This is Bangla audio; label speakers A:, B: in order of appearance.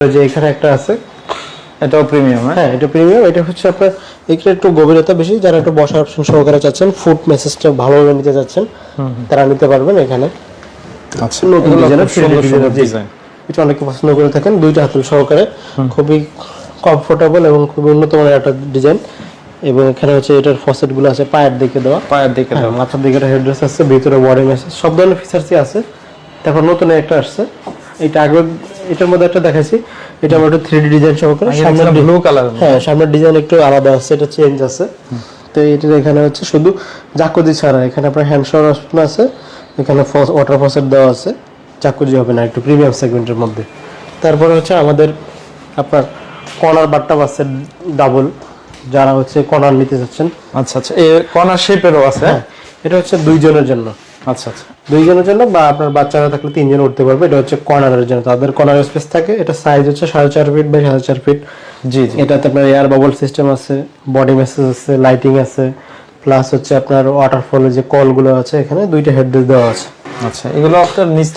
A: যে এখানে একটা আছে
B: এটাও প্রিমিয়াম হ্যাঁ?
A: হ্যাঁ এটা প্রিমিয়াম এটা হচ্ছে আপনার এখানে একটু গভীরতা বেশি যারা একটু বসার অপশন সহকারে চাচ্ছেন ফুড মেসেজটা ভালোভাবে নিতে চাচ্ছেন তারা নিতে পারবেন এখানে।
B: আচ্ছা
A: নতুন
B: ডিজাইন
A: এটা অনেকে পছন্দ করে থাকেন দুইটা হাতুল সহকারে। খুবই কমফোর্টেবল এবং খুবই উন্নত মানের একটা ডিজাইন এবং এখানে হচ্ছে এটার ফসেটগুলো আছে পায়ের দিকে দেওয়া।
B: পায়ের দিকে
A: হ্যাঁ,
B: দাও
A: মাথার দিকে একটা হেডরেস আছে ভিতরে বডি মেসেজ সব ধরনের ফিচার্সই আছে। তারপর নতুন একটা আসছে এটা আগে এটার মধ্যে একটা দেখাইছি। এটা আমার একটু থ্রি ডিজাইন সহকারে। সামনের
B: ব্লু কালার
A: হ্যাঁ সামনের ডিজাইন একটু আলাদা আছে এটা চেঞ্জ আছে। তো এটার এখানে হচ্ছে শুধু জাকুজি ছাড়া এখানে আপনার হ্যান্ড শাওয়ার অপশন আছে এখানে ওয়াটার ফসেট দেওয়া আছে জাকুজি হবে না একটু প্রিমিয়াম সেগমেন্টের মধ্যে। তারপরে হচ্ছে আমাদের আপনার কর্নার বাট্টা আছে ডাবল যারা হচ্ছে কর্নার নিতে চাচ্ছেন।
B: আচ্ছা আচ্ছা এর কর্নার শেপেরও আছে?
A: হ্যাঁ এটা হচ্ছে দুইজনের জন্য।
B: আচ্ছা আচ্ছা।
A: দুইজনের জন্য বা আপনার বাচ্চারা থাকলে তিনজন উঠতে পারবে এটা হচ্ছে কর্নারের জন্য। তাদের কর্নার স্পেস থাকে এটা সাইজ হচ্ছে সাড়ে চার ফিট বাই সাড়ে চার ফিট
B: জি জি।
A: এটাতে আপনার এয়ার বাবল সিস্টেম আছে বডি মেসেজ আছে লাইটিং আছে প্লাস হচ্ছে আপনার ওয়াটারফলের যে কলগুলো আছে এখানে দুইটা হেডরেস দেওয়া আছে।
B: আচ্ছা এগুলো আপনার নিচ